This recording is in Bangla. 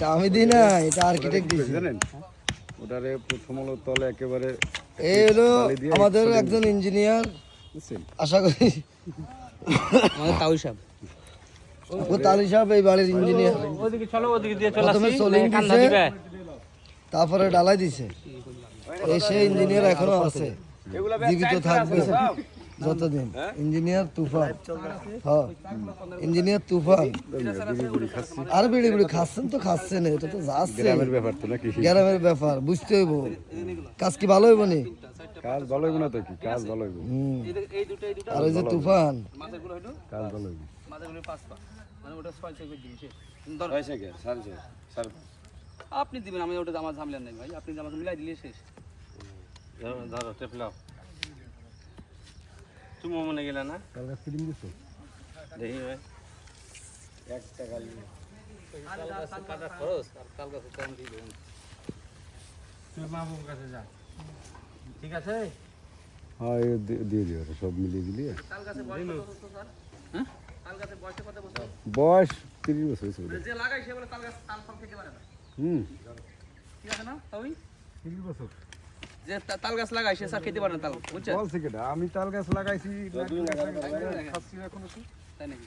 এটা আমি দিই না এটা আর্কিটেক্ট দিয়েছে জানেন? ওটারে প্রথম হলো তলে একেবারে এই হলো আমাদের একজন ইঞ্জিনিয়ার আশা করি। আমাদের তাও সাহেব। ও তালি সাহেব এই বাড়ির ইঞ্জিনিয়ার ওদিকে চলো ওদিকে দিয়ে চলে প্রথমে আসি। সোলিং দিছে তারপরে ডালাই দিছে। এই সে ইঞ্জিনিয়ার এখনও আছে। জীবিত থাকবে। যতদিন। ইঞ্জিনিয়ার তুফান। হ্যাঁ ইঞ্জিনিয়ার তুফান। আর বিড়ি বিড়ি খাচ্ছেন তো খাচ্ছেন এটা তো যাচ্ছে। গ্রামের ব্যাপার তো নাকি? গ্রামের ব্যাপার বুঝতে হইব। কাজ কি ভালো হইব নি? কাজ ভালো হইব না তো কি? কাজ ভালো হইব। আর ওই যে তুফান। কাজ ভালো হইব। মানে আপনি দিবেন আমি ওটা আমার ঝামেলা নেই ভাই। আপনি আমাকে মিলাই দিলে শেষ। ধরো টেপলাও। মনে গেলে না? কালকে ফিল্ম দিছো? দেখি ভাই। এক টাকা খরচ আর কাল গাছে কম দিয়ে দেবেন তুই মামুর কাছে যা। ঠিক আছে? হ্যাঁ দি- দিয়ে দিও ওটা সব মিলিয়ে দিলি বয়স হ্যাঁ তিরিশ বছর যে লাগাই সে বলে তাল গাছ তাল ফল খেতে পারে না। হুম। ঠিক আছে না তাই তিরিশ বছর। যে তাল গাছ লাগাই সে স্যার খেতে পারে না তাল বুঝছেন? বলছি কেটা আমি তাল গাছ লাগাইছি তাই নাকি?